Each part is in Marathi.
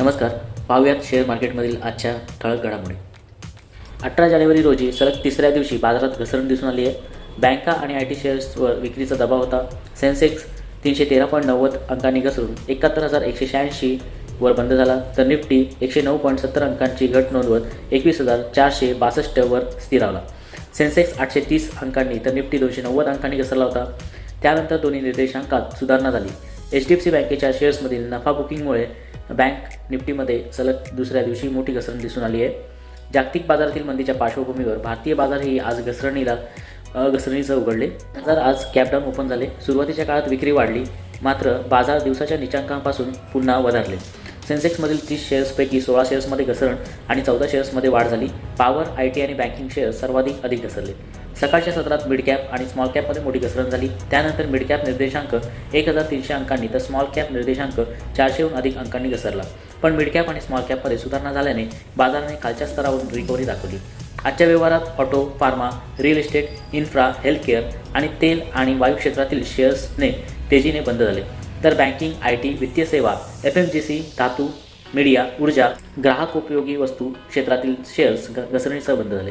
नमस्कार. पाहूयात शेअर मार्केटमधील आजच्या ठळक घडामोडी. अठरा जानेवारी रोजी सलग तिसऱ्या दिवशी बाजारात घसरण दिसून आली आहे. बँका आणि आय टी शेअर्सवर विक्रीचा दबाव होता. सेन्सेक्स तीनशे तेरा पॉईंट नव्वद अंकांनी घसरून एकाहत्तर हजार एकशे शहाऐंशी वर बंद झाला. तर निफ्टी एकशे नऊ पॉईंट सत्तर अंकांची घट नोंदवत एकवीस हजार चारशे बासष्टवर स्थिरावला सेन्सेक्स आठशे तीस अंकांनी तर निफ्टी दोनशे नव्वद अंकांनी घसरला होता. त्यानंतर दोन्ही निर्देशांकात सुधारणा झाली. एच डी एफ सी बँकेच्या शेअर्समधील नफा बुकिंगमुळे बँक निफ्टीमध्ये सलग दुसऱ्या दिवशी मोठी घसरण दिसून आली आहे. जागतिक बाजारातील मंदीच्या पार्श्वभूमीवर भारतीय बाजारही आज घसरणीला घसरणीचं उघडले. बाजार आज कॅपडाऊन ओपन झाले. सुरुवातीच्या काळात विक्री वाढली मात्र बाजार दिवसाच्या निचांकांपासून पुन्हा वधारले. सेन्सेक्समधील तीस शेअर्सपैकी सोळा शेअर्समध्ये घसरण आणि चौदा शेअर्समध्ये वाढ झाली. पॉवर आय टी आणि बँकिंग शेअर्स सर्वाधिक अधिक घसरले. सकाळच्या सत्रात मिड कॅप आणि स्मॉल कॅपमध्ये मोठी घसरण झाली. त्यानंतर मिड कॅप निर्देशांक एक हजार तीनशे अंकांनी तर स्मॉल कॅप निर्देशांक चारशेहून अधिक अंकांनी घसरला. पण मिड कॅप आणि स्मॉल कॅपमध्ये सुधारणा झाल्याने बाजाराने खालच्या स्तरावरून रिकव्हरी दाखवली. आजच्या व्यवहारात auto pharma real estate infra healthcare आणि तेल आणि वायू क्षेत्रातील शेअर्सने तेजीने बंद झाले. तर बँकिंग आय टी वित्तीय सेवा एफ एम जी सी धातू मीडिया ऊर्जा ग्राहक उपयोगी वस्तू क्षेत्रातील शेअर्स घसरणीसह बंद झाले.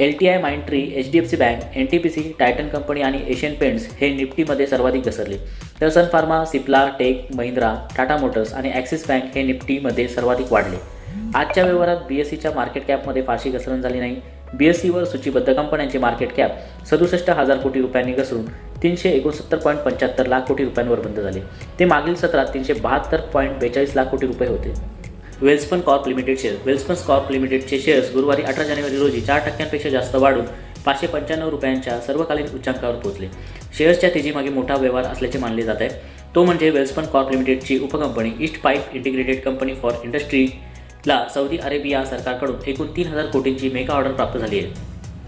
L T I Mindtree H D F C bank N T P C Titan company आणि एशियन पेंट्स हे निफ्टीमध्ये सर्वाधिक घसरले. तर Sun Pharma Cipla Tech Mahindra Tata Motors आणि ॲक्सिस बँक हे निफ्टीमध्ये सर्वाधिक वाढले. आजच्या व्यवहारात बी एस सीच्या मार्केट कॅपमध्ये फारशी घसरण झाली नाही. बी एस सीवर सूचीबद्ध कंपन्यांचे मार्केट कॅप सदुसष्ट हजार कोटी रुपयांनी घसरून तीनशे एकोणसत्तर पॉईंट पंच्याहत्तर लाख कोटी रुपयांवर बंद झाले. ते मागील सत्रात तीनशे बहात्तर पॉईंट बेचाळीस लाख कोटी रुपये होते. Welspun Corp Limited share Welspun Corp लिमिटेडचे शेअर्स गुरुवारी अठरा जानेवारी रोजी चार टक्क्यांपेक्षा जास्त वाढून पाचशे पंच्याण्णव रुपयांच्या सर्वकालीन उच्चांकावर पोहोचले. शेअर्सच्या तेजीमागे मोठा व्यवहार असल्याचे मानले जात आहे. तो म्हणजे वेल्सपन कॉर्प लिमिटेडची उपकंपनी East pipe integrated company for इंडस्ट्रीला Saudi Arabia सरकारकडून एकूण तीन हजार कोटींची मेगा ऑर्डर प्राप्त झाली आहे.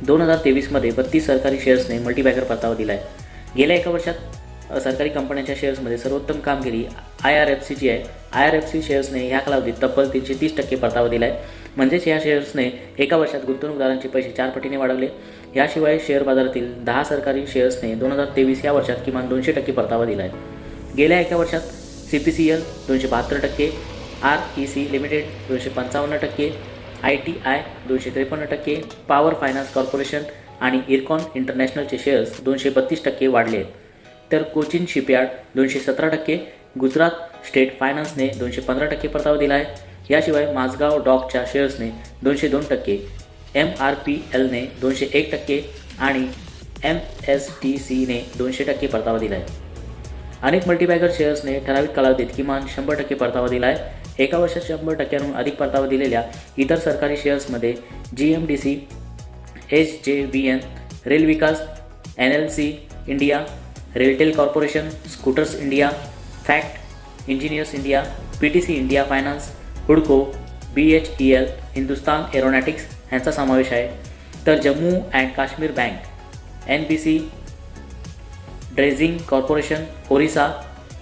दोन हजार तेवीसमध्ये बत्तीस सरकारी शेअर्सने मल्टीबॅगर परतावा दिला आहे गेल्या एका वर्षात सरकारी कंपन्यांच्या शेअर्समध्ये सर्वोत्तम कामगिरी आय आर एफ सीची आहे. आय आर एफ सी शेअर्सने ह्या कालावधीत तब्बल तीनशे तीस टक्के परतावा दिला आहे म्हणजेच या शेअर्सने एका वर्षात गुंतवणूकदारांचे पैसे चार पटीने वाढवले. याशिवाय शेअर बाजारातील दहा सरकारी शेअर्सने दोन हजार तेवीस या वर्षात किमान दोनशे टक्के परतावा दिला आहे गेल्या एका वर्षात सी पी सी एल दोनशे बहात्तर टक्के आर ई सी लिमिटेड दोनशे पंचावन्न टक्के आय टी आय दोनशे त्रेपन्न टक्के पॉवर फायनान्स कॉर्पोरेशन आणि इरकॉन इंटरनॅशनलचे शेअर्स दोनशे बत्तीस टक्के वाढले आहेत. तर कोचिन शिपयार्ड दोनशे सतरा टक्के गुजरात स्टेट फायनान्सने दोनशे पंधरा टक्के परतावा दिला आहे. याशिवाय माझगाव डॉकच्या शेअर्सने दोनशे दोन टक्के एम आर पी एलने दोनशे एक टक्के आणि एम एस टी सीने दोनशे टक्के परतावा दिला आहे. अनेक मल्टीबॅगर शेअर्सने ठराविक कालावधीत किमान शंभर टक्के परतावा दिला आहे. एका वर्षात शंभर टक्क्यांहून अधिक परतावा दिलेल्या इतर सरकारी शेअर्समध्ये G M D C H J V N rail Vikas N L C India RailTel corporation scooters India FACT engineers India P T C India finance हुडको B H E L Hindustan aeronautics यांचा समावेश आहे. तर Jammu and Kashmir bank N B C dredging corporation Orissa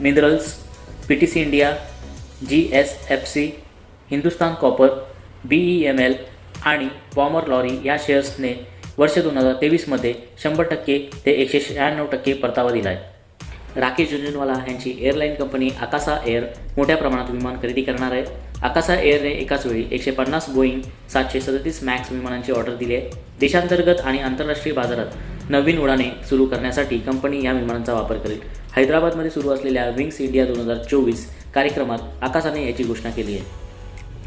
minerals P T C India G S F C Hindustan copper B E M L आणि बॉमर लॉरी या शेअर्सने वर्ष दोन हजार तेवीसमध्ये शंभर टक्के ते एकशे शहाण्णव टक्के परतावा दिला आहे राकेश झुंझुनवाला यांची एअरलाईन कंपनी आकासा एअर मोठ्या प्रमाणात विमान खरेदी करणार आहे. आकासा एअरने एकाच वेळी एकशे पन्नास बोईंग सातशे सदतीस मॅक्स विमानांची ऑर्डर दिली आहे. देशांतर्गत आणि आंतरराष्ट्रीय बाजारात नवीन उडाणे सुरू करण्यासाठी कंपनी या विमानांचा वापर करेल हैदराबादमध्ये सुरू असलेल्या विंग्स इंडिया दोन हजार चोवीस कार्यक्रमात आकाशाने याची घोषणा केली आहे.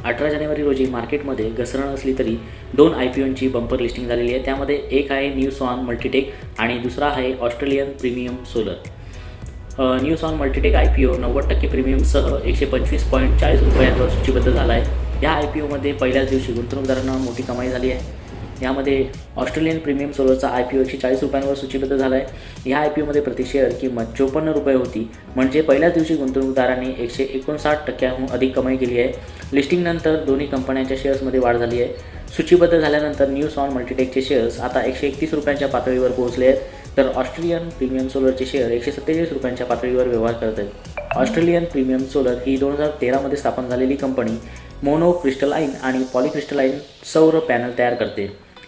अठरा जानेवारी रोजी मार्केटमध्ये घसरण असली तरी दोन आय पी ओंची बंपर लिस्टिंग झालेली आहे. त्यामध्ये एक आहे न्यू सॉन मल्टीटेक आणि दुसरा आहे Australian premium solar. News on Multitech I P O नव्वद टक्के प्रीमियमसह एकशे पंचवीस पॉईंट चाळीस रुपयांवर सूचीबद्ध झाला आहे या आय पी ओमध्ये पहिल्याच दिवशी गुंतवणूकदारांना मोठी कमाई झाली आहे. यामध्ये ऑस्ट्रेलियन प्रीमियम सोलरचा आय पी ओ एकशे चाळीस रुपयांवर सूचीबद्ध झाला आहे या आय पी ओमध्ये प्रति शेअर किंमत चोपन्न रुपये होती. म्हणजे पहिल्याच दिवशी गुंतवणूकदारांनी एकशे एकोणसाठ टक्क्याहून अधिक कमाई केली आहे. लिस्टिंगनंतर दोन्ही कंपन्यांच्या शेअर्समध्ये वाढ झाली आहे. सूचीबद्ध झाल्यानंतर न्यू सॉन मल्टीटेकचे शेअर्स आता एकशे एकतीस रुपयांच्या पातळीवर पोहोचले आहेत. तर ऑस्ट्रेलियन प्रीमियम सोलरचे शेअर एकशे सत्तेचाळीस रुपयांच्या पातळीवर व्यवहार करत आहेत. ऑस्ट्रेलियन प्रीमियम सोलर ही दोन हजार तेरामध्ये स्थापन झालेली कंपनी मोनो क्रिस्टलाईन आणि पॉलिक्रिस्टलाईन सौर पॅनल तयार करते.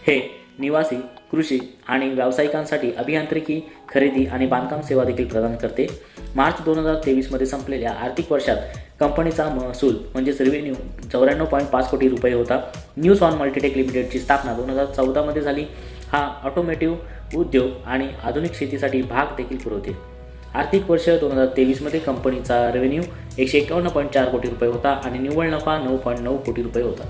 हे निवासी कृषी आणि व्यावसायिकांसाठी अभियांत्रिकी खरेदी आणि बांधकाम सेवा देखील प्रदान करते. मार्च दोन हजार तेवीसमध्ये संपलेल्या आर्थिक वर्षात कंपनीचा महसूल म्हणजेच रेव्हेन्यू चौऱ्याण्णव पॉईंट पाच कोटी रुपये होता. न्यूज ऑन मल्टीटेक लिमिटेडची स्थापना दोन हजार चौदामध्ये झाली. हा ऑटोमेटिव्ह उद्योग आणि आधुनिक शेतीसाठी भाग देखील पुरवते. आर्थिक वर्ष दोन हजार तेवीसमध्ये कंपनीचा रेव्हेन्यू एकशे एकावन्न पॉईंट चार कोटी रुपये होता आणि निव्वळ नफा नऊ पॉईंट नऊ कोटी रुपये होता.